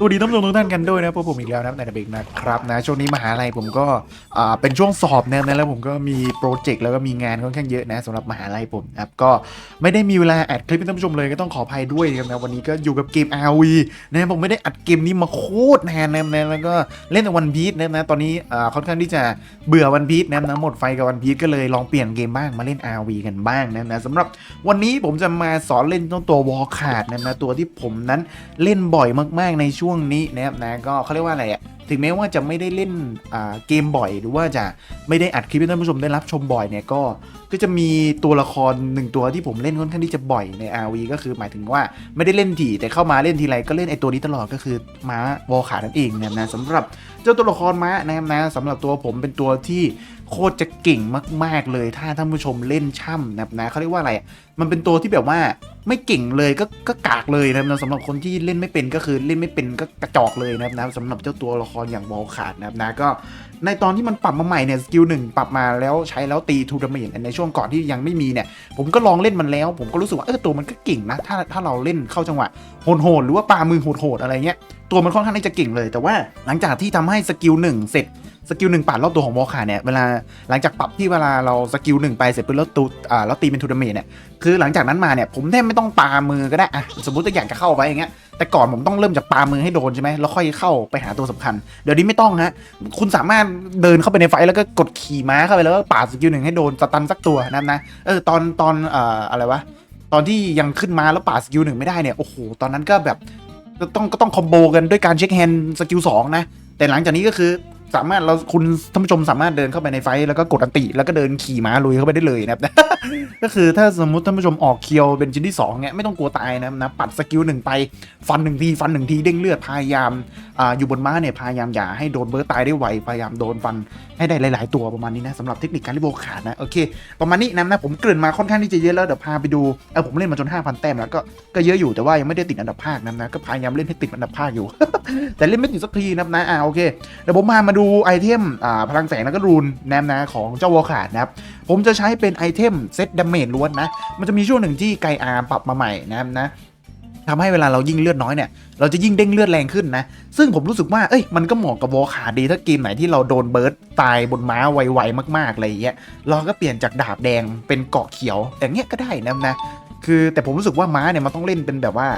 สวัสดีท่านผู้ชมทุกท่านกันด้วยนะพวกผมอีกแล้วนะในดับเบิกนะครับนะช่วงนี้มหาลัยผมก็อ่าเป็นช่วงสอบนะนะแล้วผมก็มีโปรเจกต์แล้วก็มีงานค่อนข้างเยอะนะสำหรับมหาลัยผมนะครับก็ไม่ได้มีเวลาอัดคลิปให้ท่านผู้ชมเลยก็ต้องขออภัยด้วยนะวันนี้ก็อยู่กับเกม RV นะผมไม่ได้อัดเกมนี้มาโคตรนานนะนแล้วก็เล่นแต่วันพีชนะนะตอนนี้อ่าค่อนข้างที่จะเบื่อวันพีชนะนะหมดไฟกับวันพีชก็เลยลองเปลี่ยนเกมบ้างมาเล่น RV กันบ้างนะนะสำหรับวันนี้ผมจะมาสอนเล่นตัววอลขาดนะนะตัวที่ผมนั้นเล่นบ่อยมากๆในช่วงนี้นะครับนะก็เขาเรียกว่าอะไรอะ ถึงแม้ว่าจะไม่ได้เล่นเกมบ่อย หรือว่าจะไม่ได้อัดคลิปให้ท่านผู้ชมได้รับชมบ่อยเนี่ยก็ก็จะมีตัวละครหนึ่งตัวที่ผมเล่นค่อนข้างที่จะบ่อยใน RV ก็คือหมายถึงว่าไม่ได้เล่นถี่แต่เข้ามาเล่นทีไรก็เล่นไอตัวนี้ตลอดก็คือม้าวอลขานั่นเองนะครับนะสำหรับเจ้าตัวละครม้านะครับนะสำหรับตัวผมเป็นตัวที่โคตรจะเก่งมาก ๆ เลยถ้าท่านผู้ชมเล่นช่ำนะครับนะเขาเรียกว่าอะไร มันเป็นตัวที่แบบว่าไม่เก่งเลยก็ก็กากเลยนะครับสำหรับคนที่เล่นไม่เป็นก็คือเล่นไม่เป็นก็กระจอกเลยนะครับนะสำหรับเจ้าตัวละครอย่างบอลขาดนะครับนะก็ในตอนที่มันปรับมาใหม่เนี่ยสกิลหนึ่งปรับมาแล้วใช้แล้วตีทูดาเมจในช่วงก่อนที่ยังไม่มีเนี่ยผมก็ลองเล่นมันแล้ว ผมก็รู้สึกว่าเออตัวมันก็เก่งนะถ้าถ้าเราเล่นเข้าจังหวะโหดๆหรือว่าปามือโหดๆอะไรเงี้ยตัวมันค่อนข้างที่จะเก่งเลย แต่ว่าหลังจากที่ทำให้สกิลหนึ่งเสร็จ สกิลหนึ่งปาดรอบตัวของบอลขาเนี่ยเวลาหลังจากปรับที่เวลาเราสกิลหนึ่งไปเสร็จปุ๊บแล้วตูอ่าแล้วตีเป็นทูดาเมจเนี่ยคือหลังจากนั้นมาเนี่ยผมแทบไม่ต้องปามือก็ได้อะสมมติว่าอยากจะเข้าไปอย่างเงี้ยแต่ก่อนผมต้องเริ่มจากปามือให้โดนใช่ไหมแล้วค่อยเข้าไปหาตัวสำคัญ เดี๋ยวนี้ไม่ต้องฮะคุณสามารถเดินเข้าไปในไฟแล้วก็กดขี่ม้าเข้าไปแล้วก็ปาดสกิลหนึ่งให้โดนสตันสักตัวนะนะเออตอนตอนเอ่ออะไรวะตอนที่ยังขึ้นมาแล้วปาดสกิลหนึ่งไม่ได้เนี่ยโอ้โหตอนนั้นก็แบบก็ต้องก็ต้องคอมโบกันด้วยการเช็คแฮนด์สกิลสองนะแต่หลังจากนี้ก็คือ สามารถเราคุณท่านผู้ชมสามารถเดินเข้าไปในไฟแล้วก็กดอันติ แล้วก็เดินขี่ม้าลุยเข้าไปได้เลยนะครับ ก็คือถ้าสมมติท่านผู้ชมออกเคียวเป็นชิ้นที่2เนี่ยไม่ต้องกลัวตายนะนะปัดสกิลหนึ่งไปฟันหนึ่งทีฟันหนึ่งทีเด้งเลือดพยายามอ่าอยู่บนม้าเนี่ยพยายามอย่าให้โดนเบิร์ตตายได้ไวพยายามโดนฟันให้ได้หลาย ๆ ตัวประมาณนี้นะสำหรับเทคนิคการลิโบขาดนะโอเค ประมาณนี้นะนะผมเกริ่นมาค่อนข้างที่จะเยอะแล้วเดี๋ยวพาไปดูเออผมเล่นมาจน5,000แต้มแล้วก็ก็เยอะอยู่แต่ว่ายังไม่ได้ติดอันดับภาคนะนะก็พยายามเล่นให้ติดอันดับภาคอยู่ แต่เล่นไม่ติดสักทีนะนะอ่าโอเคเดี๋ยวผมพามาดูไอเทมพลังแสงแล้วก็รูนแนมนะของเจ้าวอลขาดนะครับ ผมจะใช้เป็นไอเทมเซตดาเมจล้วนนะ มันจะมีช่วงหนึ่งที่ไกอาร์ปรับมาใหม่นะนะทำให้เวลาเรายิ่งเลือดน้อยเนี่ย เราจะยิ่งเด้งเลือดแรงขึ้นนะ ซึ่งผมรู้สึกว่า เอ้ย มันก็เหมาะกับวอลขาดดีถ้าเกมไหนที่เราโดนเบิร์ดตายบนม้าไวๆมากๆอะไรอย่างเงี้ย เราก็เปลี่ยนจากดาบแดงเป็นเกาะเขียว อย่างเงี้ยก็ได้นะนะ คือแต่ผมรู้สึกว่าม้าเนี่ยมันต้องเล่นเป็นแบบว่า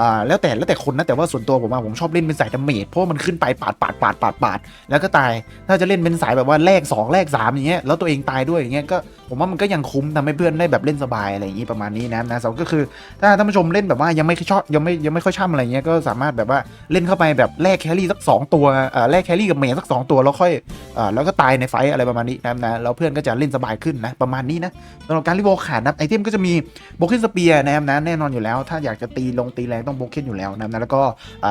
อ่าแล้วแต่แล้วแต่คนนะแต่ว่าส่วนตัวผมอะผมชอบเล่นเป็นสายดาเมจเพราะมันขึ้นไปปาดปาดปาดปาดปาดแล้วก็ตายถ้าจะเล่นเป็นสายแบบว่าแลก2แลก3อย่างเงี้ยแล้วตัวเองตายด้วยอย่างเงี้ยก็ผมว่ามันก็ยังคุ้มทำให้เพื่อนได้แบบเล่นสบายอะไรอย่างงี้ประมาณนี้นะนะสองก็คือ ถ้าท่านผู้ชมเล่นแบบว่ายังไม่ชอบยังไม่ยังไม่ค่อยช่ำอะไรเงี้ยก็สามารถแบบว่าเล่นเข้าไปแบบแลกแครี่สักสองตัวอ่อแลกแครี่กับเมย์สักสองตัวแล้วค่อยอ่อแล้วก็ตายในไฟอะไรประมาณนี้นะนะแล้วเพื่อนก็จะเล่นสบายขึ้นนะประมาณนี้นะสำหรับการรีโวขาดนะไอเทมก็จะมีโบเคนสเปียร์นะครับนะแน่นอนอยู่แล้ว ถ้าอยากจะตีลงตีแรงต้องโบเคนอยู่แล้วนะนะแล้วก็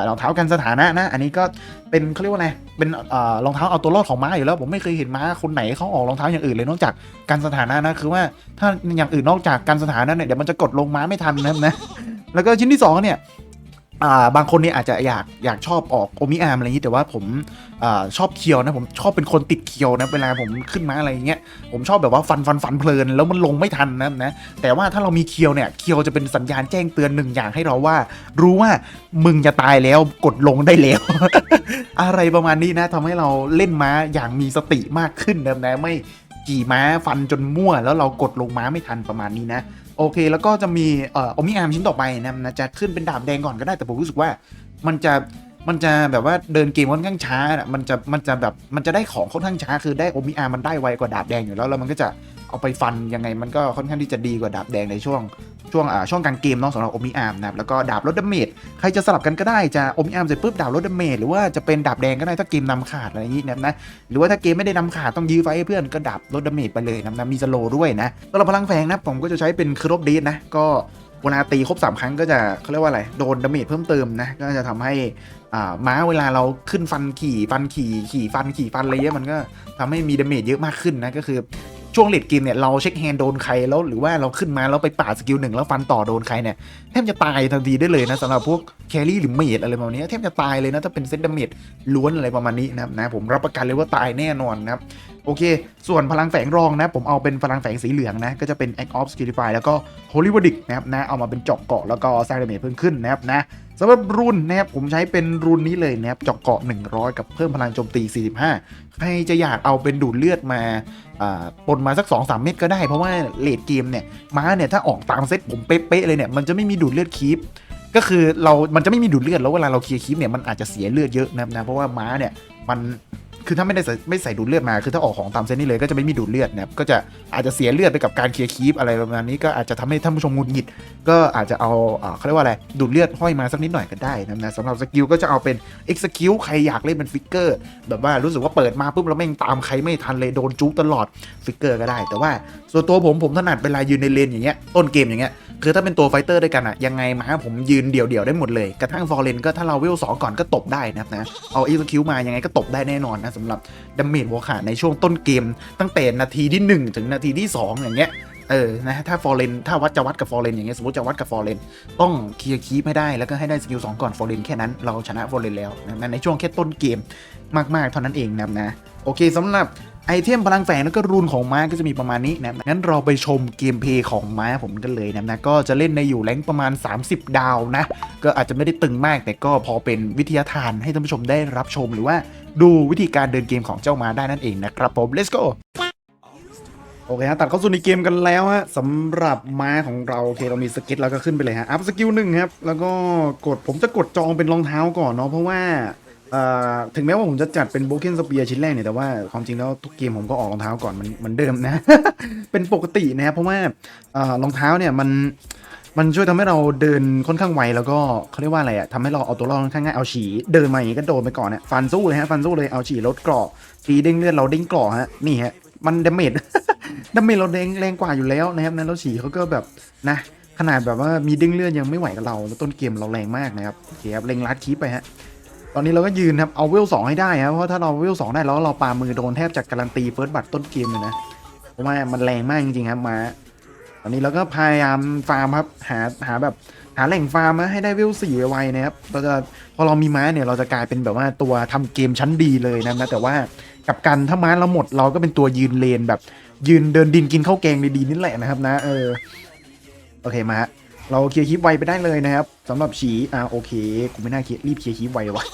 รองเท้ากันสถานะนะ อันนี้ก็เป็นเขาเรียกว่าไงเป็นเอ่อรองเท้าเอาตัวรอดของม้าอยู่แล้วผมไม่เคยเห็นม้าคนไหนเขาออกรองเท้าอย่างอื่นเลยนอกจากกันสถานะนะคือว่าถ้าอย่างอื่นนอกจากกันสถานะเนี่ยเดี๋ยวมันจะกดลงม้าไม่ทันนะนะแล้วก็ชิ้นที่สองเนี่ย บางคนเนี่ยอาจจะอยากอยากชอบออกโอมิอาร์มอะไรอย่างนี้แต่ว่าผมอชอบเคียวนะผมชอบเป็นคนติดเคียวนะเวลาผมขึ้นมาอะไรอย่างเงี้ยผมชอบแบบว่าฟันฟันฟันเพลินแล้วมันลงไม่ทันนะนะแต่ว่าถ้าเรามีเคียวเนี่ยเคียวจะเป็นสัญญาณแจ้งเตือนหนึ่งอย่างให้เราว่า รู้ว่ามึงจะตายแล้วกดลงได้แล้ว อะไรประมาณนี้นะทำให้เราเล่นม้าอย่างมีสติมากขึ้นนะนะไม่กี่ม้าฟันจนมั่ว แล้วเรากดลงม้าไม่ทันประมาณนี้นะ โอเค แล้วก็จะมีเอ่อโอมิอาร์มชิ้นต่อไปนะนจะขึ้นเป็นดาบแดงก่อนก็ได้แต่ผมรู้สึกว่ามันจะมันจะแบบว่าเดินเกมค่อนข้างช้าน่ะมันจะมันจะแบบมันจะได้ของค่อนข้างช้า คือได้โอมิอาร์มันได้ไวกว่าดาบแดงอยู่แล้วแล้วมันก็จะเอาไปฟันยังไงมันก็ค่อนข้างที่จะดีกว่าดาบแดงในช่วง ช่วงอ่าช่วงกลางเกมเนาะสำหรับโอมิอาร์มนะครับแล้วก็ดาบลดดาเมจใครจะสลับกันก็ได้จะโอมิอาร์มเสร็จปุ๊บดาบลดดาเมจหรือว่าจะเป็นดาบแดงก็ได้ถ้าเกมนำขาดอะไรอย่างนี้นะนะหรือว่าถ้าเกมไม่ได้นำขาดต้องยื้อไฟให้เพื่อนก็ดับลดดาเมจไปเลยนะนะมีสโลด้วยนะสำหรับพลังแฝงนะผมก็จะใช้เป็นครบเดทนะก็เวลาตีครบ 3 ครั้งก็จะเขาเรียกว่าอะไร โดนดาเมจเพิ่มเติมนะ ก็จะทำให้อ่าม้าเวลาเราขึ้นฟันขี่ฟันขี่ขี่ฟันขี่ฟันอะไรเงี้ยมันก็ทำให้มีดาเมจเยอะมากขึ้นนะ ก็คือ ช่วงเลดเกมเนี่ยเราเช็คแฮนด์โดนใครแล้วหรือว่าเราขึ้นมาแล้วไปปาสกิลหนึ่งแล้วฟันต่อโดนใครเนี่ยแทบจะตายทันทีได้เลยนะสำหรับพวกแครี่หรือเมจอะไรประมาณนี้แทบจะตายเลยนะถ้าเป็นเซตดาเมจล้วนอะไรประมาณนี้นะครับนะผมรับประกันเลยว่าตายแน่นอนนะครับโอเค ส่วนพลังแฝงรองนะ ผมเอาเป็นพลังแฝงสีเหลืองนะ ก็จะเป็น Act of Skillify แล้วก็ Holy w o r d i c นะครับนะ เอามาเป็นจอกเกาะแล้วก็สร้างดาเมจเพิ่มขึ้นนะครับนะำหรับรุนนะครับผมใช้เป็นรุนนี้เลยนะครับเจาะเกาะ 100 กับเพิ่มพลังโจมตี 45 ใครจะอยากเอาเป็นดูดเลือดมาปนมาสัก 2-3 เม็ดก็ได้ เพราะว่าเลดเกมเนี่ยม้าเนี่ยถ้าออกตามเซตผมเป๊ะๆเลยเนี่ยมันจะไม่มีดูดเลือดคีปก็คือเรา มันจะไม่มีดูดเลือดแล้วเวลาเราเคลียร์คีปเนี่ยมันอาจจะเสียเลือดเยอะนะครับนะเพราะว่าม้าเนี่ยมัน คือถ้าไม่ได้ใส่ไม่ใส่ดูดเลือดมา คือถ้าออกของตามเซตนี้เลยก็จะไม่มีดูดเลือดนะครับ ก็จะอาจจะเสียเลือดไปกับการเคลียร์คีปอะไรประมาณนี้ก็อาจจะทำให้ท่านผู้ชมงุดหงิด ก็อาจจะเอาเขาเรียกว่าอะไร ดูดเลือดห้อยมาสักนิดหน่อยก็ได้นะนะสำหรับสกิลก็จะเอาเป็น X สกิลใครอยากเล่นเป็นฟิกเกอร์แบบว่ารู้สึกว่าเปิดมาปุ๊บแล้วแม่งตามใครไม่ทันเลยโดนจุกตลอดฟิกเกอร์ก็ได้ แต่ว่าส่วนตัวผมผมถนัดเวลายืนในเลนอย่างเงี้ยต้นเกมอย่างเงี้ยคือถ้าเป็นตัวไฟเตอร์ด้วยกันอะยังไงมาผมยืนเดี่ยวๆได้หมดเลยกระทั่งฟอร์เรนก็ถ้าเราเวลสองก่อนก็ตบได้นะครับนะเอา X สกิลมายังไงก็ตบได้แน่นอนนะสำหรับดาเมจวอขาในช่วงต้นเกม ตั้งแต่นาทีที่ 1 ถึงนาทีที่ 2 อย่างเงี้ยเออ นะถ้าฟอร์เรน ถ้าวัดจะวัดกับฟอร์เรนอย่างเงี้ย สมมติจะวัดกับฟอร์เรน ต้องเคลียร์คีปให้ได้ แล้วก็ให้ได้สกิล2ก่อนฟอร์เรนแค่นั้น เราชนะฟอร์เรนแล้วนะในช่วงแค่ต้นเกมมาก ๆ เท่านั้นเองนะนะ โอเคสำหรับ ไอเทมพลังแฝงแล้วก็รูนของม้าก็จะมีประมาณนี้นะงั้นเราไปชมเกมเพลย์ของม้าผมกันเลยนะนะก็จะเล่นในอยู่แรงประมาณ 30 ดาวนะ ก็อาจจะไม่ได้ตึงมาก แต่ก็พอเป็นวิทยาทานให้ท่านผู้ชมได้รับชมหรือว่าดูวิธีการเดินเกมของเจ้าม้าได้นั่นเองนะครับผม let's go โอเคฮะตัดเข้าสู่ในเกมกันแล้วฮะสำหรับม้าของเราโอเคเรามีสกิลแล้วก็ขึ้นไปเลยฮะอัพสกิลหนึ่งครับแล้วก็กดผมจะกดจองเป็นรองเท้าก่อนเนาะเพราะว่า เอ่อถึงแม้ว่าผมจะจัดเป็นโบเกนสเปียชิ้นแรกเนี่ยแต่ว่าความจริงแล้วทุกเกมผมก็ออกรองเท้าก่อนมันเหมือนเดิมนะ เป็นปกตินะครับเพราะว่าเอ่อรองเท้าเนี่ยมันมันช่วยทำให้เราเดินค่อนข้างไวแล้วก็เขาเรียกว่าอะไรอะทำให้เราเอาตัวรอดค่อนข้างง่ายเอาฉีเดินมาอย่างนี้ก็โดนไปก่อนเนี่ยฟันสู้เลยฮะฟันสู้เลยเอาฉีลดกราะตีเด้งเลือดเราเด้งกราะฮะนี่ฮะมันดาเมจดาเมจเราแรงแรงกว่าอยู่แล้วนะครับนั้นแล้วฉีเขาก็แบบนะขนาดแบบว่ามีเด้งเลือดยังไม่ไหวกับเราแล้วต้นเกมเราแรงมากนะครับโอเคครับเล็งลัดคีปไปฮะ ตอนนี้เราก็ยืนครับ เอาเวลสองให้ได้ครับ เพราะถ้าเราเวลสองได้แล้วเราปามือโดนแทบจะการันตีเฟิร์สบัตต้นเกมเลยนะ เพราะว่ามันแรงมากจริงๆครับมา ตอนนี้เราก็พยายามฟาร์มครับ หาหาแบบหาแหล่งฟาร์มนะให้ได้เวลสี่ไวๆนะครับ เราจะพอเรามีม้าเนี่ยเราจะกลายเป็นแบบว่าตัวทำเกมชั้นดีเลยนะนะแต่ว่ากับกันถ้าม้าเราหมดเราก็เป็นตัวยืนเลนแบบ ยืนเดินดินกินข้าวแกงดีๆนี่แหละนะครับนะ เออ โอเคมาฮะ เราเคลียร์คลิปไวไปได้เลยนะครับสำหรับฉีอ่าโอเคกูไม่น่าเคลียร์รีบเคลียร์คลิปไววะ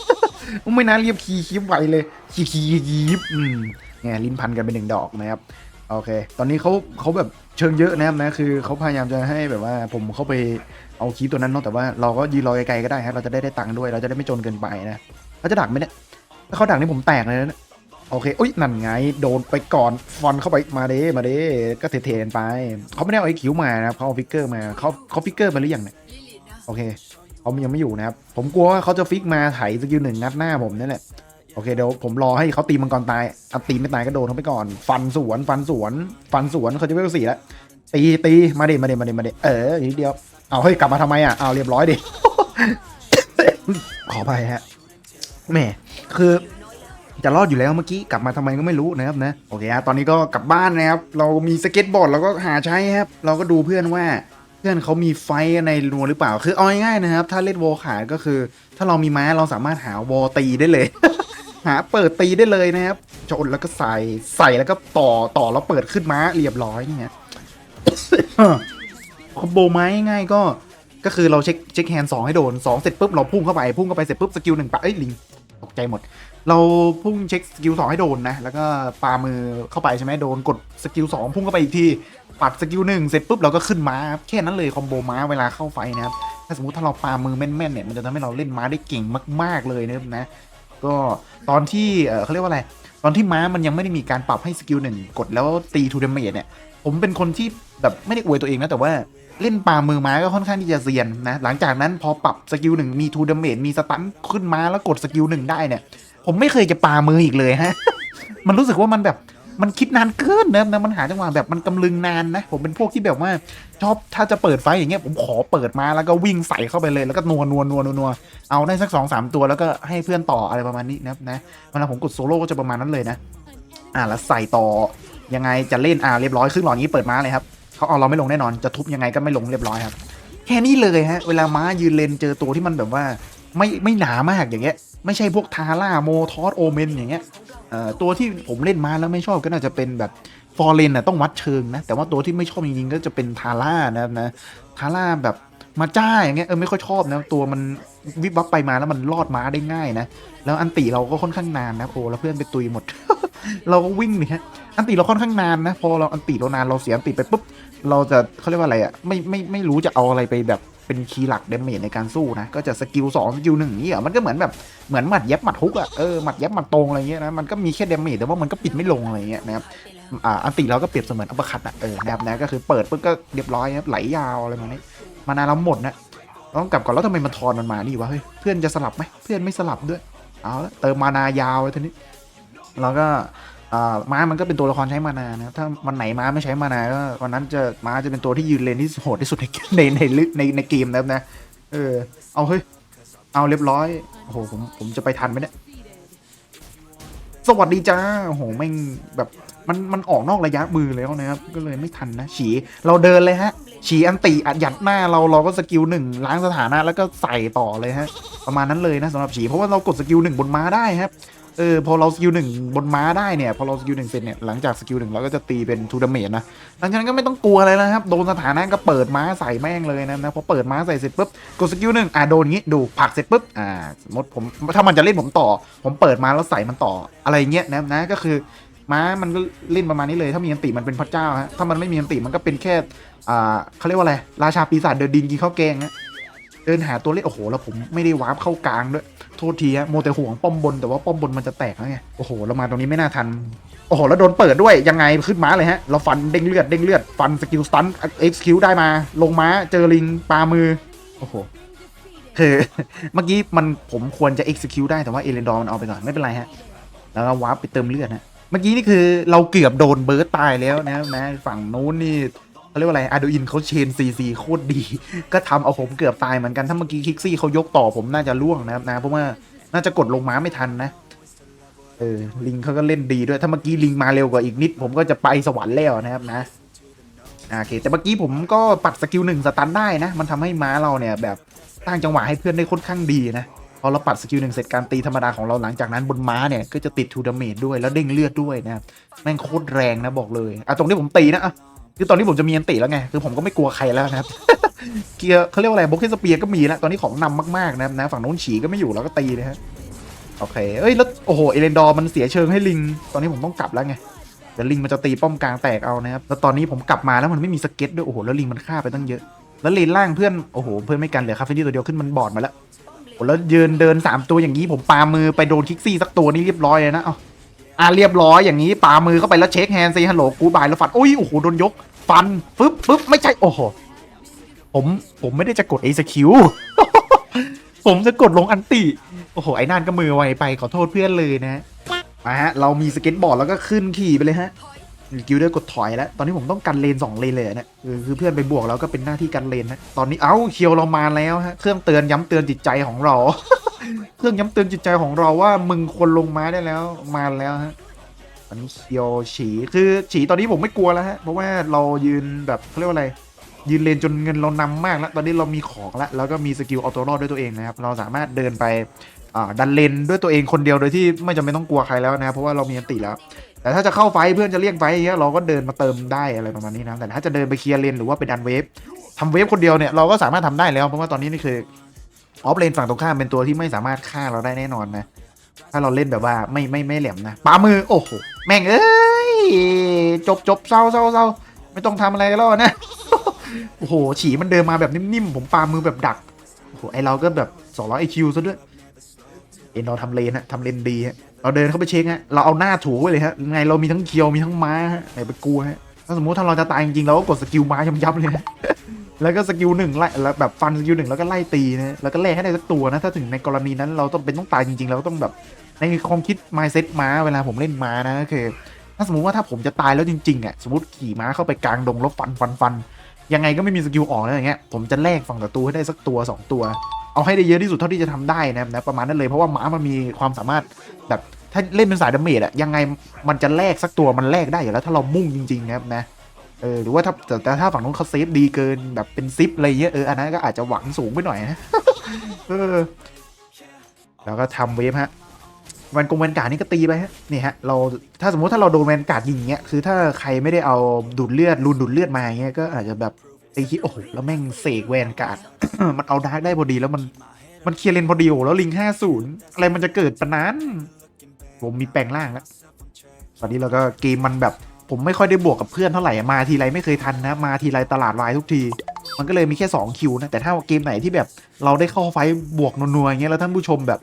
ไม่น่าเรียบคีย์คลิปไวเลยคีย์คีย์คีย์อืมไงลิ้นพันกันเป็นหนึ่งดอกนะครับโอเค ตอนนี้เขาเขาแบบเชิงเยอะนะครับนะคือเขาพยายามจะให้แบบว่าผมเข้าไปเอาคีตัวนั้นเนาะแต่ว่าเราก็ยืนรอไกลๆก็ได้ครับเราจะได้ได้ตังค์ด้วย เราจะได้ไม่จนเกินไปนะเขาจะดักไหมเนี่ยถ้าเขาดักนี่ผมแตกเลยนะ โอเคอุ้ยนั่นไง โดนไปก่อนฟอนเข้าไปมาเด้มาเด้ก็เทๆกันไป เขาไม่ได้เอาไอ้คิวมานะครับเขาเอาฟิกเกอร์มาเขาเขาฟิกเกอร์มาหรือยังเนี่ยโอเคเขายังไม่อยู่นะครับ ผมกลัวว่าเขาจะฟิกมาไถสกิลหนึ่งงัดหน้าผมนั่นแหละโอเคเดี๋ยวผมรอให้เขาตีมังกรตายเอาตีไม่ตายก็โดนเขาไปก่อน ฟันสวน ฟันสวน ฟันสวนเขาจะเวลสี่แล้วตีตีมาเดมาเดมาเดมาเดเออนิดเดียวเอาเฮ้ยกลับมาทำไมอะเอาเรียบร้อยดิขอไปฮะแหม่คือ จะรอดอยู่แล้วเมื่อกี้กลับมาทำไมก็ไม่รู้นะครับนะโอเคฮะตอนนี้ก็กลับบ้านนะครับ เรามีสเก็ตบอร์ดเราก็หาใช้ครับ เราก็ดูเพื่อนว่าเพื่อนเขามีไฟในรัวหรือเปล่า คือเอาง่ายๆนะครับ ถ้าเล่นวอลขาดก็คือ ถ้าเรามีม้าเราสามารถหาวอลตีได้เลย หาเปิดตีได้เลยนะครับชนแล้วก็ใส่ใส่แล้วก็ต่อต่อแล้วเปิดขึ้นม้าเรียบร้อยเนี่ยคอมโบไม้ง่ายก็ก็คือเราเช็คเช็คแฮนด์สองให้โดนสองเสร็จปุ๊บเราพุ่งเข้าไปพุ่งเข้าไปเสร็จปุ๊บสกิลหนึ่งปะเอ้ยลิงตกใจหมด เราพุ่งเช็คสกิลสองให้โดนนะ แล้วก็ปามือเข้าไปใช่ไหมโดนกดสกิลสองพุ่งเข้าไปอีกที ปัดสกิลหนึ่งเสร็จปุ๊บเราก็ขึ้นม้าครับแค่นั้นเลยคอมโบม้าเวลาเข้าไฟนะครับ ถ้าสมมติถ้าเราปามือแม่นๆเนี่ยมันจะทำให้เราเล่นม้าได้เก่งมาก ๆเลยนะครับนะ ก็ตอนที่เขาเรียกว่าอะไรตอนที่ม้ามันยังไม่ได้มีการปรับให้สกิลหนึ่งกดแล้วตีทูเดเมจเนี่ย ผมเป็นคนที่แบบไม่ได้อวยตัวเองนะ แต่ว่าเล่นปามือม้าก็ค่อนข้างที่จะเซียนนะ หลังจากนั้นพอปรับสกิลหนึ่งมีทูเดเมจมีสตันขึ้นมาแล้วกดสกิลหนึ่งได้เนี่ย ผมไม่เคยจะปามืออีกเลยฮะ มันรู้สึกว่ามันแบบมันคิดนานเกินนะนะมันหาจังหวะแบบมันกำลึงนานนะ ผมเป็นพวกที่แบบว่าชอบถ้าจะเปิดไฟอย่างเงี้ยผมขอเปิดมาแล้วก็วิ่งใส่เข้าไปเลยแล้วก็นัวนัวนัวนัวนัวเอาได้สักสองสามตัวแล้วก็ให้เพื่อนต่ออะไรประมาณนี้นะนะเวลาผมกดโซโล่ก็จะประมาณนั้นเลยนะ อ่าแล้วใส่ต่อยังไงจะเล่นอ่าเรียบร้อยครึ่งหลอดนี้เปิดม้าเลยครับเขาเอาเราไม่ลงแน่นอนจะทุบยังไงก็ไม่ลงเรียบร้อยครับ แค่นี้เลยฮะ เวลาม้ายืนเลนเจอตัวที่มันแบบว่า ไม่ไม่หนามากอย่างเงี้ย ไม่ใช่พวกทาร่าโมทอสโอเมนอย่างเงี้ยตัวที่ผมเล่นมาแล้วไม่ชอบก็น่าจะเป็นแบบฟอร์เรนน่ะต้องวัดเชิงนะ แต่ว่าตัวที่ไม่ชอบจริงๆก็จะเป็นทาร่านะครับนะทาร่าแบบมาจ้าอย่างเงี้ยเออไม่ค่อยชอบนะ ตัวมันวิบวับไปมาแล้วมันรอดม้าได้ง่ายนะ แล้วอันติเราก็ค่อนข้างนานนะโอ้แล้วเพื่อนไปตุยหมด เราก็วิ่งเนี่ฮะอันติเราค่อนข้างนานนะ พอเราอันติเรานานเราเสียอันติไปปุ๊บ เราจะเขาเรียกว่าอะไรอะไม่ไม่ไม่รู้จะเอาอะไรไปแบบ เป็นคีย์หลักเดเมจในการสู้นะ ก็จะสกิลสองสกิลหนึ่งนี่อะมันก็เหมือนแบบเหมือนหมัดเย็บหมัดฮุกอะเออหมัดเย็บหมัดตรงอะไรเงี้ยนะมันก็มีแค่เดเมจแต่ว่ามันก็ปิดไม่ลงอะไรเงี้ยนะครับอ่าอันติเราก็เปรียบเสมือนอัปคัตอะเออนะครับนะก็คือเปิดปุ๊บก็เรียบร้อยครับไหลยาวอะไรแบบนี้มานานเราหมดนะต้องกลับก่อนแล้วทำไมมันทอนมันมานี่วะเฮ้ยเพื่อนจะสลับไหมเพื่อนไม่สลับด้วยเอาละเติมมานายาวเลยทีนี้แล้วก็ ม้ามันก็เป็นตัวละครใช้มานานะถ้าวันไหนม้าไม่ใช้มานาก็วันนั้นจะม้าจะเป็นตัวที่ยืนเลนที่โหดที่สุดในในในในในเกมนะครับนะเออเอาเฮ้ยเอาเรียบร้อยโอ้โหผมผมจะไปทันไหมเนี่ยสวัสดีจ้าโอ้โหแม่งแบบมันมันออกนอกระยะมือแล้วนะครับ ก็เลยไม่ทันนะ ฉีเราเดินเลยฮะ ฉีอันติอัดยัดหน้าเราเราก็สกิลหนึ่งล้างสถานะแล้วก็ใส่ต่อเลยฮะ ประมาณนั้นเลยนะสำหรับฉีเพราะว่าเรากดสกิลหนึ่งบนม้าได้ครับ เออพอเราสกิลหนึ่งบนม้าได้เนี่ยพอเราสกิลหนึ่งเสร็จเนี่ยหลังจากสกิลหนึ่งเราก็จะตีเป็นทูดาเมจนะหลังจากนั้นก็ไม่ต้องกลัวอะไรแล้วครับโดนสถานะก็เปิดม้าใส่แม่งเลยนะนะพอเปิดม้าใส่เสร็จปุ๊บกดสกิลหนึ่งอะโดนงี้ดูผักเสร็จปุ๊บอ่าสมมติผมถ้ามันจะเล่นผมต่อ ผมเปิดม้าแล้วใส่มันต่ออะไรเงี้ยนะนะก็คือม้ามันก็เล่นประมาณนี้เลย ถ้ามีอันติมันเป็นพระเจ้าฮะถ้ามันไม่มีอันติมันก็เป็นแค่อ่าเขาเรียกว่าอะไรราชาปีศาจเดินดินกินข้าวแกงฮะ เดินหาตัวเล่นโอ้โหแล้วผมไม่ได้วาร์ปเข้ากลางด้วย โทษทีฮะโมแต่ห่วงป้อมบนแต่ว่าป้อมบนมันจะแตกแล้วไงโอ้โหเรามาตรงนี้ไม่น่าทันโอ้โหแล้วโดนเปิดด้วยยังไงขึ้นม้าเลยฮะเราฟันเด้งเลือดเด้งเลือดฟันสกิลสตันเอ็กซ์คิวได้มา ลงม้าเจอลิงปามือโอ้โหคือเมื่อกี้มันผมควรจะ execute ได้แต่ว่าเอเลนดอร์มันเอาไปก่อนไม่เป็นไรฮะ แล้วก็วาร์ปไปเติมเลือดฮะเมื่อกี้นี่คือเราเกือบโดนเบิร์ตตายแล้วนะนะฝั่งนู้นนี่ เขาเรียกว่าอะไรอาดูอินเขาเชนซีซีโคตรดี ก็ทำเอาผมเกือบตายเหมือนกัน ถ้าเมื่อกี้คิกซี่เขายกต่อผมน่าจะล่วงนะครับนะเพราะว่าน่าจะกดลงม้าไม่ทันนะเออลิงเขาก็เล่นดีด้วย ถ้าเมื่อกี้ลิงมาเร็วกว่าอีกนิด ผมก็จะไปสวรรค์แล้วนะครับนะโอเค แต่เมื่อกี้ผมก็ปัดสกิลหนึ่งสตันได้นะ มันทำให้ม้าเราเนี่ยแบบตั้งจังหวะให้เพื่อนได้ค่อนข้างดีนะ พอเราปัดสกิลหนึ่งเสร็จการตีธรรมดาของเราหลังจากนั้นบนม้าเนี่ยก็จะติดทูดาเมจด้วยแล้วเด้งเลือดด้วยนะ แม่งโคตรแรงนะบอกเลย อะตรงที่ผมตีนะอะ คือตอนนี้ผมจะมีอันติแล้วไง คือผมก็ไม่กลัวใครแล้วนะครับ เกียร์เขาเรียกว่าอะไรบ็อกเกสเปียก็มีแล้ว ตอนนี้ของนำมากๆนะครับนะ ฝั่งโน้นฉีก็ไม่อยู่แล้วก็ตีเลยฮะ โอเค เอ้ย แล้วโอ้โห เอเลนดอร์มันเสียเชิงให้ลิง ตอนนี้ผมต้องกลับแล้วไงเดี๋ยวลิงมันจะตีป้อมกลางแตกเอานะครับ แล้วตอนนี้ผมกลับมาแล้วมันไม่มีสเก็ตด้วย โอ้โห แล้วลิงมันฆ่าไปตั้งเยอะ แล้วเลนล่างเพื่อน โอ้โห เพื่อนไม่กันเหลือคาเฟนี่ตัวเดียวขึ้นมันบอดมาแล้วโอ้แล้วยืนเดินสามตัวอย่างนี้ผมปามือไปโดนคิกซี่สักตัวนี่เรียบร้อยเลยนะ เอาอะเรียบร้อยอย่างนี้ปามือเข้าไปแล้วเช็คแฮนด์ซีฮัลโหลกูบายแล้วฟันอุ้ยโอ้โหโดนยก ฟันฟึบฟึบไม่ใช่โอ้โหผมผมไม่ได้จะกด A สคิวผมจะกดลงอันติโอ้โหไอ้นั่นก็มือไวไปขอโทษเพื่อนเลยนะมาฮะเรามีสเก็ตบอร์ดแล้วก็ขึ้นขี่ไปเลยฮะกิลเดอร์กดถอยแล้ว ตอนนี้ผมต้องกันเลนสองเลนเลยอะคือเพื่อนไปบวกแล้วก็เป็นหน้าที่กันเลนนะตอนนี้เอ้าเคียวเรามาแล้วฮะเครื่องเตือนย้ำเตือนจิตใจของเรา เครื่องย้ำเตือนจิตใจของเราว่ามึงควรลงมาได้แล้วมาแล้วฮะ อันนี้เคียวฉีคือฉีตอนนี้ผมไม่กลัวแล้วฮะ เพราะว่าเรายืนแบบเขาเรียกว่าอะไร ยืนเลนจนเงินเรานำมากแล้ว ตอนนี้เรามีของแล้ว แล้วก็มีสกิลเอาตัวรอดด้วยตัวเองนะครับ เราสามารถเดินไปดันเลนด้วยตัวเองคนเดียวโดยที่ไม่จำเป็นต้องกลัวใครแล้วนะครับเพราะว่าเรามีอันติแล้ว แต่ถ้าจะเข้าไฟเพื่อนจะเรียกไฟเงี้ยเราก็เดินมาเติมได้อะไรประมาณนี้นะแต่ถ้าจะเดินไปเคลียร์เลนหรือว่าไปดันเวฟทำเวฟคนเดียวเนี่ยเราก็สามารถทำได้แล้ว เพราะว่าตอนนี้นี่คือออฟเลนฝั่งตรงข้ามเป็นตัวที่ไม่สามารถฆ่าเราได้แน่นอนนะถ้าเราเล่นแบบว่าไม่ไม่ไม่แหลมนะปามือโอ้โห แม่งเอ้ยจบจบเศร้าเศร้าเศร้าไม่ต้องทำอะไรกันแล้วนะโอ้โหฉีมันเดินมาแบบนิ่มๆผมปามือแบบดักโอ้โหไอเราก็แบบ200 IQ ซะด้วยเอ็นเราทำเลนฮะทำเลนดีฮะเราเดินเข้าไปเช็คฮะเราเอาหน้าถูไว้เลยฮะไงเรามีทั้งเคียวมีทั้งม้าฮะไหนไปกลัวฮะถ้าสมมติถ้าเราจะตายจริงๆเราก็กดสกิลม้าย้ำๆเลยฮะแล้วก็สกิลหนึ่งไล่แล้วแบบฟันสกิลหนึ่งแล้วก็ไล่ตีนะแล้วก็แลกให้ได้สักตัวนะถ้าถึงในกรณีนั้นเราต้องเป็นต้องตายจริงๆเราก็ต้องแบบ ในความคิด mindset ม้าเวลาผมเล่นม้านะคือ ถ้าสมมติว่าถ้าผมจะตายแล้วจริงๆอะสมมติขี่ม้าเข้าไปกลางดงแล้วฟันฟันฟันยังไงก็ไม่มีสกิลออกแล้วอย่างเงี้ยผมจะแลกฝั่งศัตรูให้ได้สักตัว 2 ตัว เอาให้ได้เยอะที่สุดเท่าที่จะทำได้นะนะประมาณนั้นเลยเพราะว่าม้ามันมีความสามารถแบบถ้าเล่นเป็นสายดาเมจอะยังไงมันจะแลกสักตัวมันแลกได้อยู่แล้วถ้าเรามุ่งจริงๆนะครับนะเออหรือว่าถ้าแต่แต่ถ้าฝั่งนู้นเขาเซฟดีเกินแบบเป็นซิปอะไรเงี้ยเอออันนั้นก็อาจจะหวังสูงไปหน่อยนะเออแล้วก็ทำเวฟฮะ วันกงแวนการ์ดนี่ก็ตีไปฮะนี่ฮะเราถ้าสมมติถ้าเราโดนแวนการ์ดยิงเงี้ยคือถ้าใครไม่ได้เอาดูดเลือดรูนดูดเลือดมาเงี้ยก็อาจจะแบบไอ้ที่โอ้โหแล้วแม่งเสกแวนการ์ด มันเอาดาร์กได้พอดีแล้วมันมันเคลียร์เลนพอดีโอ้แล้วลิงห้าศูนย์อะไรมันจะเกิดปะนั้น ผมมีแปลงร่างแล้วตอนนี้เราก็เกมมันแบบผมไม่ค่อยได้บวกกับเพื่อนเท่าไหร่มาทีไรไม่เคยทันนะ มาทีไรตลาดวายทุกที มันก็เลยมีแค่2คิวนะแต่ถ้าเกมไหนที่แบบเราได้เข้าไฟบวกนัวๆอย่างเงี้ยแล้วท่านผู้ชมแบบ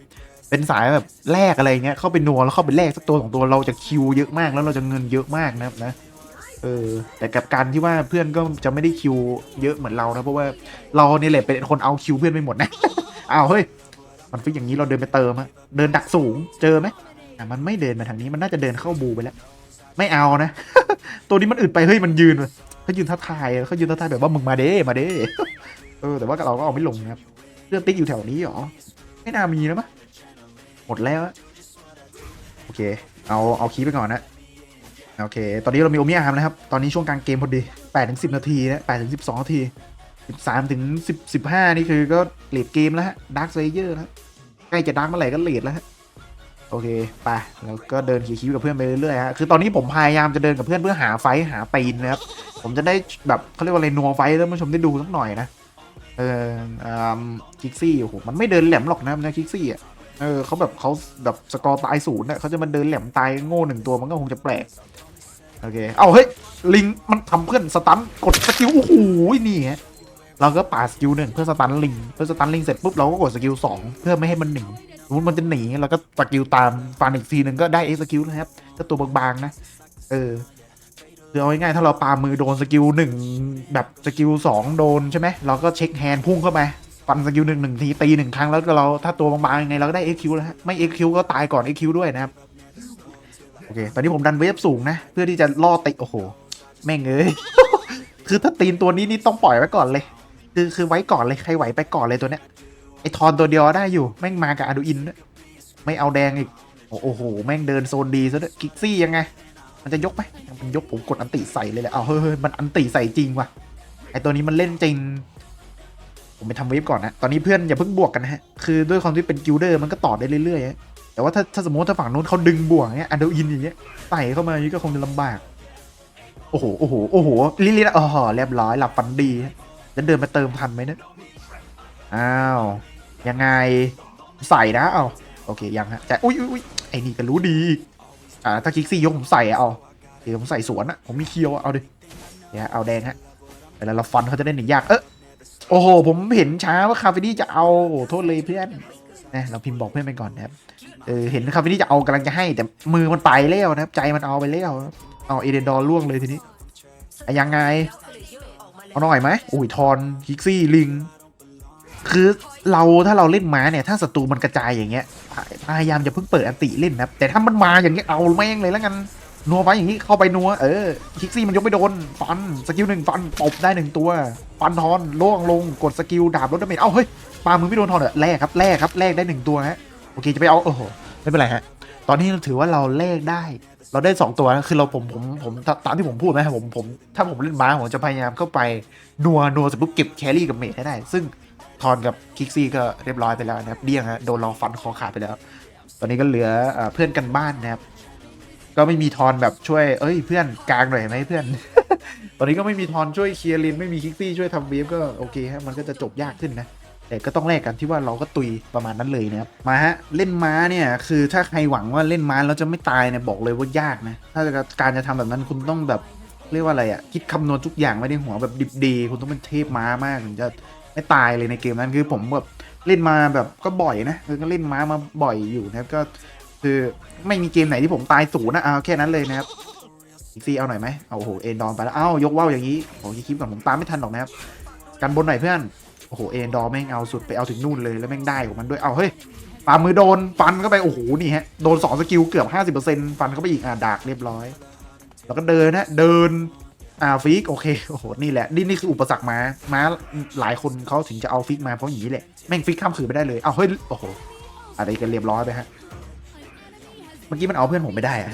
เป็นสายแบบแลกอะไรเงี้ยเข้าไปนัวแล้วเข้าไปแลกสักตัวสองตัวเราจะคิวเยอะมากแล้วเราจะเงินเยอะมากนะครับนะเออแต่กับการที่ว่าเพื่อนก็จะไม่ได้คิวเยอะเหมือนเรานะเพราะว่าเราเนี่ยแหละเป็นคนเอาคิวเพื่อนไปหมดนะอ้าวเฮ้ยมันฟิกอย่างนี้เราเดินไปเติมอะเดินดักสูงเจอไหมอะมันไม่เดินมาทางนี้มันน่าจะเดินเข้าบูไปแล้ว ไม่เอานะ ตัวนี้มันอึดไปเฮ้ยมันยืนเขายืนท้าทายเขายืนท้าทายแบบว่ามึงมาเด้มาเด้เออแต่ว่าเราก็เอาไม่ลงนะครับเรื่องติ๊กอยู่แถวนี้เหรอไม่น่ามีนะมะ หมดแล้ว โอเค เอาเอาคีไปก่อนนะ โอเค ตอนนี้เรามีโอมิอาร์มนะครับ ตอนนี้ช่วงกลางเกมพอดี8ถึง10 นาทีนะ8ถึง12 นาที 13ถึง10 15 นี่คือก็เลดเกมแล้วฮะดาร์คเซเยอร์แล้วใกล้จะดาร์กเมื่อไหร่ก็เลดแล้วฮะโอเคไปแล้วก็เดินขี่คิวกับเพื่อนไปเรื่อยๆฮะคือตอนนี้ผมพยายามจะเดินกับเพื่อนเพื่อหาไฟหาปีนนะครับ ผมจะได้แบบเขาเรียกว่าอะไรนัวไฟท์แล้วผู้ชมได้ดูสักหน่อยนะเอออ่าคิกซี่โอ้โหมันไม่เดินแหลมหรอกนะนะคิกซี่อะ เออเขาแบบเขาแบบสกอร์ตายศูนย์เนี่ยเขาจะมาเดินแหลมตายโง่หนึ่งตัวมันก็คงจะแปลก โอเค เอาเฮ้ย ลิงมันทำเพื่อนสตันกดสกิลโอ้โหนี่ฮะเราก็ปาสกิลหนึ่งเพื่อสตันลิงเพื่อสตันลิงเสร็จปุ๊บเราก็กดสกิลสองเพื่อไม่ให้มันหนีสมมติมันจะหนีเราก็สกิลตามฟันอีกทีหนึ่งก็ได้เอ็กซ์สกิลนะครับถ้าตัวบางๆนะ เออคือเอาง่ายๆถ้าเราปามือโดนสกิลหนึ่งแบบสกิลสองโดนใช่ไหมเราก็เช็คแฮนด์พุ่งเข้าไป ฟันสกิลหนึ่งหนึ่งทีตีหนึ่งครั้งแล้วก็เราถ้าตัวบางๆยังไงเราก็ได้เอ็กคิวแล้วฮะไม่เอ็กคิวก็ตายก่อนเอ็กคิวด้วยนะครับ โอเค ตอนนี้ผมดันเวฟสูงนะ เพื่อที่จะล่อติโอ้โห แม่งเอ้ย คือถ้าตีนตัวนี้นี่ต้องปล่อยไว้ก่อนเลย คือคือไว้ก่อนเลยใครไหวไปก่อนเลยตัวเนี้ยไอทอนตัวเดียวได้อยู่ แม่งมากับอาดูอินด้วยไม่เอาแดงอีก โอ้โห แม่งเดินโซนดีซะด้วยกิกซี่ยังไง มันจะยกไหมมันยกผมกดอันติใส่เลยแหละเอาเฮ้ยเฮ้ยมันอันติใส่จริงว่ะไอตัวนี้มันเล่นจริง ผมไปทำเวฟก่อนนะ ตอนนี้เพื่อนอย่าเพิ่งบวกกันนะฮะ คือด้วยความที่เป็นกิลเดอร์มันก็ต่อได้เรื่อยๆฮะแต่ว่าถ้าถ้าสมมติถ้าฝั่งนู้นเขาดึงบวกเนี้ยอาดูอินอย่างเงี้ยใส่เข้ามาอย่างนี้ก็คงจะลำบาก โอ้โห โอ้โห โอ้โห ลิลิอ๋อเรียบร้อยหลับฝันดีฮะแล้วเดินมาเติมทันไหมเนี่ย อ้าว ยังไง ใส่นะ เอาโอเค ยังฮะ จะอุ้ยอุ้ยอุ้ยไอ้นี่ก็รู้ดีอ่าถ้าคลิกซี่ยกผมใส่เอาเดี๋ยวผมใส่สวนอะผมมีเคียวอะเอาดิเดี๋ยวเอาแดงฮะเวลาเราฟันเขาจะได้หนียาก เออ โอ้โห ผมเห็นช้าว่าคาเฟนี่จะเอาโทษเลยเพื่อนนะเราพิมพ์บอกเพื่อนไปก่อนนะครับเออเห็นคาเฟนี่จะเอากำลังจะให้ แต่มือมันไปแล้วนะครับ ใจมันเอาไปแล้วเอาเอเดนดอร์ล่วงเลยทีนี้ยังไง เอาหน่อยไหมอุ้ยทอนคิกซี่ลิง คือเราถ้าเราเล่นม้าเนี่ย ถ้าศัตรูมันกระจายอย่างเงี้ยพยายามจะเพิ่งเปิดอันติเล่นนะครับแต่ถ้ามันมาอย่างเงี้ยเอาแม่งเลยแล้วกัน นัวไว้อย่างงี้เข้าไปนัวเออคิกซี่มันยกไม่โดนฟันสกิลหนึ่งฟันตบได้หนึ่งตัวฟันทอนล่วงลงกดสกิลดาบลดดาเมจเอ้าเฮ้ยปามือไม่โดนทอนเหรอแลกครับแลกครับแลกได้หนึ่งตัวฮะโอเคจะไปเอาโอ้โหไม่เป็นไรฮะตอนนี้ถือว่าเราแลกได้ เราได้สองตัวนะคือเราผมผมผมตามที่ผมพูดนะผมผมถ้าผมเล่นม้าผมจะพยายามเข้าไปนัวนัวเสร็จปุ๊บเก็บแครี่กับเมจให้ได้ ซึ่งทอนกับคิกซี่ก็เรียบร้อยไปแล้วนะครับเดี้ยงฮะโดนเราฟันคอขาดไปแล้ว ตอนนี้ก็เหลืออเพื่อนกันบ้านนะครับ ก็ไม่มีทอนแบบช่วย เอ้ยเพื่อนกลางหน่อยไหมเพื่อน ตอนนี้ก็ไม่มีทอนช่วยเคลียร์ลินไม่มีคิกซี่ช่วยทำเวฟก็โอเคฮะมันก็จะจบยากขึ้นนะแต่ก็ต้องแลกกันที่ว่าเราก็ตุยประมาณนั้นเลยนะครับมาฮะเล่นม้าเนี่ยคือถ้าใครหวังว่าเล่นม้าแล้วจะไม่ตายเนี่ยบอกเลยว่ายากนะถ้าการจะทำแบบนั้นคุณต้องแบบเรียกว่าอะไรอะคิดคำนวณทุกอย่างไว้ในหัวแบบดิบดีคุณต้องเป็นเทพม้ามากถึงจะไม่ตายเลยในเกมนั้นคือผมแบบเล่นมาแบบก็บ่อยนะคือก็เล่นม้ามาบ่อยอยู่นะครับก็ คือไม่มีเกมไหนที่ผมตายศูนย์นะเอาแค่นั้นเลยนะครับอีซีเอาหน่อยไหมเอาโอ้โหเอ็นดอนไปแล้วเอ้ายกว่าวอย่างนี้โอ้ยคลิปก่อนผมตามไม่ทันหรอกนะครับกันบนหน่อยเพื่อนโอ้โหเอ็นดอแม่งเอาสุดไปเอาถึงนู่นเลยแล้วแม่งได้ของมันด้วยเอาเฮ้ยปามือโดนฟันเข้าไปโอ้โหนี่ฮะโดนสองสกิลเกือบห้าสิบเปอร์เซ็นต์ฟันเข้าไปอีกอ่าดากเรียบร้อย แล้วก็เดินนะเดินอ่าฟิกโอเคโอ้โหนี่แหละนี่นี่คืออุปสรรคมามาหลายคนเขาถึงจะเอาฟิกมาเพราะอย่างนี้แหละแม่งฟิกข้ามขืนไม่ได้เลยเอาเฮ้ยโอ้โหอะไรกันเรียบร้อยไปฮะ เมื่อกี้มันเอาเพื่อนผมไม่ได้อะ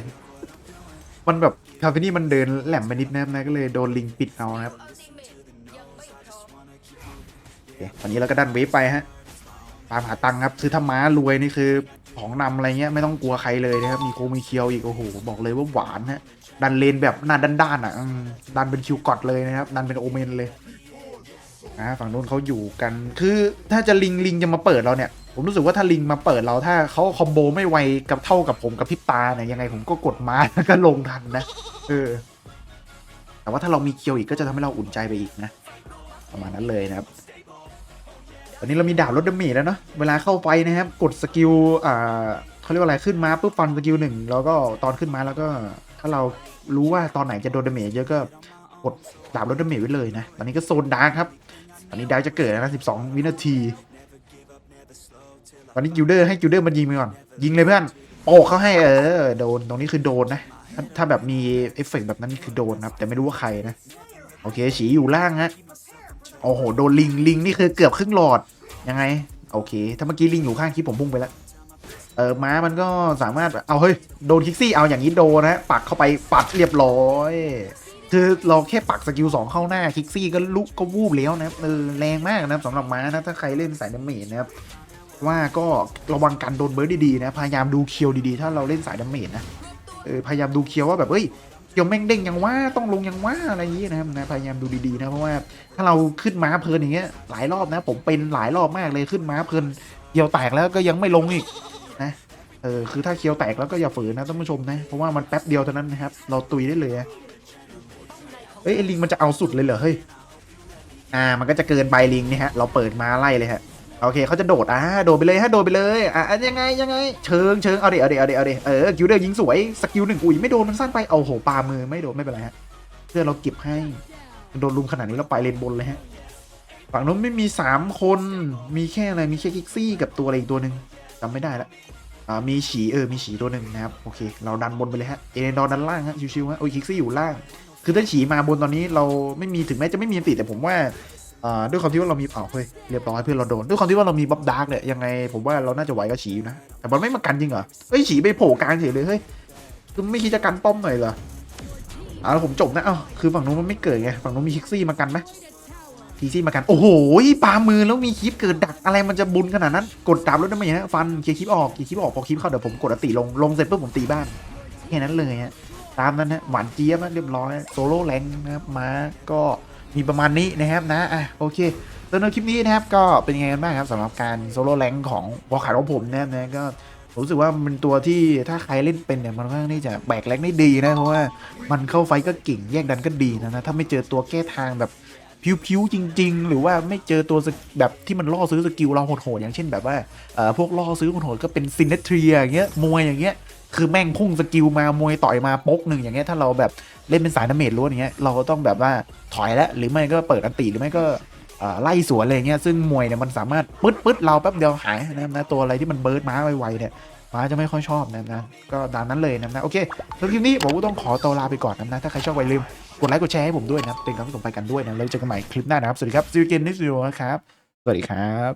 มันแบบคาเฟนี่มันเดินแหลมไปนิดนะครับนะก็เลยโดนลิงปิดเอานะครับโอเคตอนนี้เราก็ดันเวฟไปฮะตามหาตังค์ครับคือถ้าม้ารวยนี่คือของนำอะไรเงี้ยไม่ต้องกลัวใครเลยนะครับมีโคมีเคียวอีกโอ้โหบอกเลยว่าหวานฮะดันเลนแบบหน้าด้านๆอะอืมดันเป็นคิวกอดเลยนะครับดันเป็นโอเมนเลย อ่าฝั่งนู้นเขาอยู่กัน คือถ้าจะลิงลิงจะมาเปิดเราเนี่ย ผมรู้สึกว่าถ้าลิงมาเปิดเราถ้าเขาคอมโบไม่ไวกับเท่ากับผมกับพริบตาเนี่ยยังไงผมก็กดมาแล้วก็ลงทันนะ เออ แต่ว่าถ้าเรามีเคียวอีกก็จะทำให้เราอุ่นใจไปอีกนะ ประมาณนั้นเลยนะครับตอนนี้เรามีดาบลดดาเมจแล้วเนาะ เวลาเข้าไปนะครับ กดสกิล อ่าเขาเรียกว่าอะไร ขึ้นมาปุ๊บฟันสกิลหนึ่งแล้วก็ตอนขึ้นมาแล้วก็ ถ้าเรารู้ว่าตอนไหนจะโดนดาเมจเยอะก็กดดาบลดดาเมจไว้เลยนะ ตอนนี้ก็โซนดาร์ครับ ตอนนี้ดาร์กจะเกิดแล้วนะ 12 วินาที ตอนนี้กิลเดอร์ให้กิลเดอร์มันยิงไปก่อน ยิงเลยเพื่อน โปะเขาให้เออ โดน ตรงนี้คือโดนนะ ถ้าถ้าแบบมีเอฟเฟกต์แบบนั้นคือโดนนะครับ แต่ไม่รู้ว่าใครนะ โอเค ฉีอยู่ล่างฮะ โอ้โห โดนลิง ลิงนี่คือเกือบครึ่งหลอด ยังไง โอเค ถ้าเมื่อกี้ลิงอยู่ข้างคลิปผมพุ่งไปแล้ว เออ ม้ามันก็สามารถ เอาเฮ้ย โดนคิกซี่ เอาอย่างนี้โดนนะ ปักเข้าไปปัดเรียบร้อย คือเราแค่ปักสกิลสองเข้าหน้าคิกซี่ก็ลุกก็วูบแล้วนะครับเออแรงมากนะครับสำหรับม้านะถ้าใครเล่นสายดาเมจนะครับว่าก็ระวังการโดนเบิร์ดดีๆนะพยายามดูเคียวดีๆ ถ้าเราเล่นสายดาเมจนะเออพยายามดูเคียวว่าแบบเฮ้ยเคียวแม่งเด้งยังว่าต้องลงยังว่าอะไรอย่างนี้นะครับนะพยายามดูดีๆนะเพราะว่าถ้าเราขึ้นม้าเพลินอย่างเงี้ยหลายรอบนะ ผมเป็นหลายรอบมากเลยขึ้นม้าเพลินเคียวแตกแล้วก็ยังไม่ลงอีกนะเออคือถ้าเคียวแตกแล้วก็อย่าฝืนนะท่านผู้ชมนะเพราะว่ามันแป๊บเดียวเท่านั้นนะครับเราตุยได้เลยอะ เอ้ยไอลิงมันจะเอาสุดเลยเหรอเฮ้ยอ่ามันก็จะเกินใบลิงนี่ฮะเราเปิดมาไล่เลยฮะโอเคเขาจะโดดอ่าโดดไปเลยฮะโดดไปเลยอ่ายังไงยังไงเชิงเชิงเอาเดี๋ยวเอาเดี๋ยวเอาเดี๋ยวเอาเดี๋ยวเออกิลเดอร์ยิงสวยสกิลหนึ่งอุ้ยไม่โดนมันสั้นไปเอาโหปามือไม่โดนไม่เป็นไรฮะเพื่อนเราเก็บให้โดนลุมขนาดนี้เราไปเลนบนเลยฮะฝั่งนู้นไม่มีสามคนมีแค่อะไรมีแค่คิกซี่กับตัวอะไรอีกตัวหนึ่งจำไม่ได้ละอ่ามีฉีเออมีฉีตัวหนึ่งนะครับโอเค เราดันบนไปเลยฮะเอเดนดอร์ดันล่างฮะชิวๆฮะโอ้ยคิกซี่อยู่ล่าง คือถ้าฉีมาบนตอนนี้เราไม่มีถึงแม้จะไม่มีอันติแต่ผมว่าด้วยความที่ว่าเรามีอ้าเฮ้ยเรียบร้อยเพื่อนเราโดนด้วยความที่ว่าเรามีบัฟดาร์กเนี่ยยังไงผมว่าเราน่าจะไหวกับฉีนะแต่มันไม่มากันจริงเหรอเฮ้ยฉีไปโผล่กลางเฉยเลยเฮ้ยคือไม่คิดจะกันป้อมหน่อยเหรออ่าผมจบนะเอ้าคือฝั่งนู้นมันไม่เกิดไงฝั่งนู้นมีคิกซี่มากันไหมคิกซี่มากัน โอ้โหปามือแล้วมีคลิปเกิดดักอะไรมันจะบุญขนาดนั้น กดตามรถได้ไหมฮะฟันเคลียร์คลิปออกเคลียร์คลิปออกพอคลิปเข้าเดี๋ยวผมกดอติลงลงเสร็จปุ๊บผมตีบ้านแค่นั้นเลยฮะ ตามนั้นฮะหวานเจี๊ยบนะเรียบร้อยโซโล่แรงนะครับมาก็มีประมาณนี้นะครับนะอะโอเคสำหรับคลิปนี้นะครับก็เป็นยังไงกันบ้างครับสำหรับการโซโล่แรงของวอลคาร์ของผมนะครับนะก็รู้สึกว่ามันเป็นตัวที่ถ้าใครเล่นเป็นเนี่ยมันค่อนข้างที่จะแบกแรงได้ดีนะ เพราะว่ามันเข้าไฟก็เก่งแยกดันก็ดีนะนะถ้าไม่เจอตัวแก้ทางแบบพิ้วๆจริง ๆ หรือว่าไม่เจอตัวแบบที่มันล่อซื้อสกิลเราโหดๆอย่างเช่นแบบว่าพวกล่อซื้อโหดๆก็เป็นซินเนทรีอย่างเงี้ยมวยอย่างเงี้ย คือแม่งพุ่งสกิลมามวยต่อยมาปกหนึ่งอย่างเงี้ยถ้าเราแบบเล่นเป็นสายดาเมจล้วนอย่างเงี้ยเราก็ต้องแบบว่าถอยแล้วหรือไม่ก็เปิดอันติหรือไม่ก็ไล่สวนอะไรเงี้ยซึ่งมวยเนี่ยมันสามารถปึ๊ดปึ๊ดเราแป๊บเดียวหายนะครับนะตัวอะไรที่มันเบิร์ดม้าไวๆเนี่ยม้าจะไม่ค่อยชอบนะนะก็ตามนั้นเลยนะนะโอเคสำหรับคลิปนี้ผมก็ต้องขอตัวลาไปก่อนนะนะถ้าใครชอบอย่าลืมกดไลค์กดแชร์ให้ผมด้วยนะเป็นกำลังใจกันด้วยนะแล้วเจอกันใหม่คลิปหน้านะครับสวัสดีครับซีเกนนิสโยนะครับสวัสดีครับ